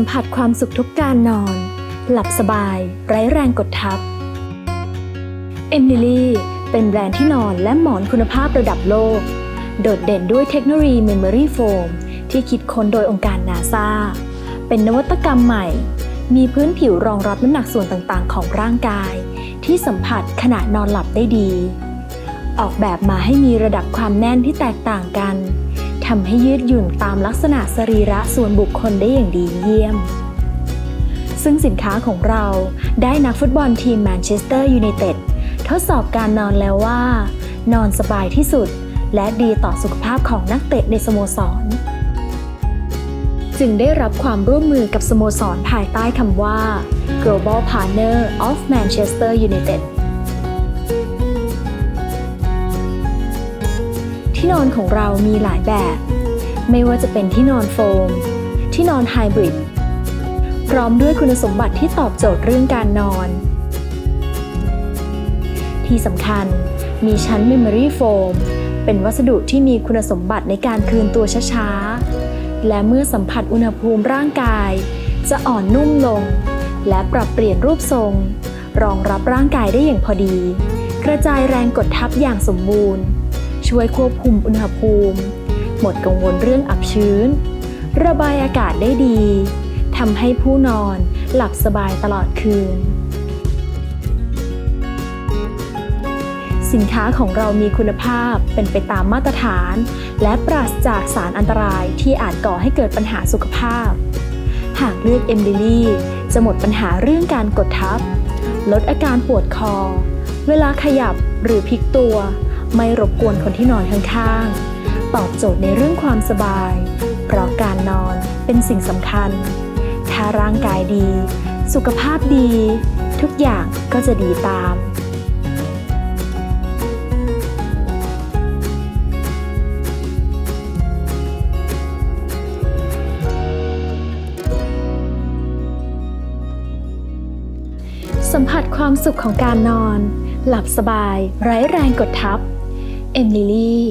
สัมผัสความสุขทุกการนอน หลับสบาย ไร้แรงกดทับ เอมิลี่เป็นแบรนด์ที่นอนและหมอนคุณภาพระดับโลก โดดเด่นด้วยเทคโนโลยี Memory Foam ที่คิดค้นโดยองค์การนาซาเป็นนวัตกรรมใหม่ มีพื้นผิวรองรับน้ำหนักส่วนต่างๆ ของร่างกาย ที่สัมผัสขณะนอนหลับได้ดี ออกแบบมาให้มีระดับความแน่นที่แตกต่างกัน ทำให้ยืดหยุ่นตามลักษณะสรีระส่วนบุคคลได้อย่างดีเยี่ยม ซึ่งสินค้าของเราได้นักฟุตบอลทีมแมนเชสเตอร์ยูไนเต็ดทดสอบการนอนแล้วว่า นอนสบายที่สุด และดีต่อสุขภาพของนักเตะในสโมสร จึงได้รับความร่วมมือกับสโมสรภายใต้คำว่า Global Partner of Manchester United ที่นอนของเรามีหลายแบบ ไม่ว่าจะเป็นที่นอนโฟม ที่นอนไฮบริด พร้อมด้วยคุณสมบัติที่ตอบโจทย์เรื่องการนอน ที่สำคัญมีชั้น Memory Foam เป็นวัสดุที่มีคุณสมบัติในการคืนตัวช้าๆ และเมื่อสัมผัสอุณหภูมิร่างกาย จะอ่อนนุ่มลง และปรับเปลี่ยนรูปทรง รองรับร่างกายได้อย่างพอดี กระจายแรงกดทับอย่างสมบูรณ์ ช่วยควบคุมอุณหภูมิ หมดกังวลเรื่องอับชื้น ระบายอากาศได้ดีทำให้ผู้นอนหลับสบายตลอดคืน สินค้าของเรามีคุณภาพเป็นไปตามมาตรฐาน และปราศจากสารอันตรายที่อาจก่อให้เกิดปัญหาสุขภาพ หากเลือกเอมดิลี่จะหมดปัญหาเรื่องการกดทับ ลดอาการปวดคอ เวลาขยับหรือพลิกตัว ไม่รบกวนคนที่นอนข้างๆ ตอบโจทย์ในเรื่องความสบาย เพราะการนอนเป็นสิ่งสำคัญ ถ้าร่างกายดี สุขภาพดี ทุกอย่างก็จะดีตามสัมผัสความสุขของการนอน หลับสบาย ไร้แรงกดทับ เอ็มลิลี่